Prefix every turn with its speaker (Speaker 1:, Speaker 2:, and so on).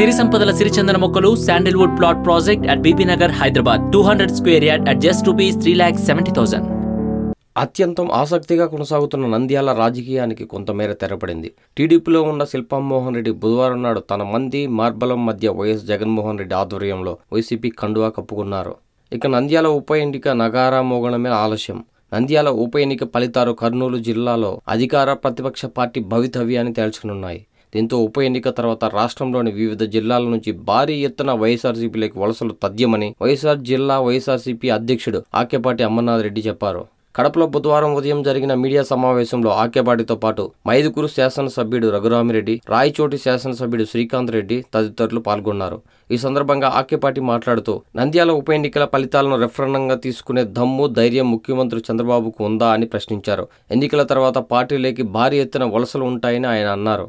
Speaker 1: సిరి సంపదల సిరిచందన మొక్కలు sandalwood plot project at Bibi Nagar Hyderabad two hundred square yard at just rupees three lakh seventy thousand
Speaker 2: అత్యంతం ఆసక్తిగా కొనసాగుతున్న నంద్యాల రాజకీయానికి కొంతమేర తెరపడింది. టీడీపీలో ఉన్న శిల్పామోహన్ రెడ్డి బుధవారం నాడు తన మంది మార్బలం మధ్య వైఎస్ జగన్మోహన్ రెడ్డి ఆధ్వర్యంలో వైసీపీ కండువా కప్పుకున్నారు. ఇక నంద్యాల ఉప ఎన్నిక నగారా మోగణమే ఆలస్యం. నంద్యాల ఉప ఎన్నిక ఫలితాలు కర్నూలు జిల్లాలో అధికార ప్రతిపక్ష పార్టీ భవితవ్యాన్ని తేల్చనున్నాయి. దీంతో ఉప ఎన్నిక తర్వాత రాష్ట్రంలోని వివిధ జిల్లాల నుంచి భారీ ఎత్తున వైఎస్ఆర్సీపీలకు వలసలు తథ్యమని వైఎస్ఆర్ జిల్లా వైఎస్ఆర్సీపీ అధ్యక్షుడు ఆకేపాటి అమర్నాథ్ రెడ్డి చెప్పారు. కడపలో బుధవారం ఉదయం జరిగిన మీడియా సమావేశంలో ఆక్యపాటితో పాటు మైదుకూరు శాసనసభ్యుడు రఘురామిరెడ్డి రాయచోటి శాసనసభ్యుడు శ్రీకాంత్ రెడ్డి తదితరులు పాల్గొన్నారు. ఈ సందర్భంగా ఆకేపాటి మాట్లాడుతూ నంద్యాల ఉప ఎన్నికల ఫలితాలను రెఫరెండంగా తీసుకునే దమ్ము ధైర్యం ముఖ్యమంత్రి చంద్రబాబుకు ఉందా అని ప్రశ్నించారు. ఎన్నికల తర్వాత పార్టీలోకి భారీ ఎత్తున వలసలు ఉంటాయని ఆయన అన్నారు.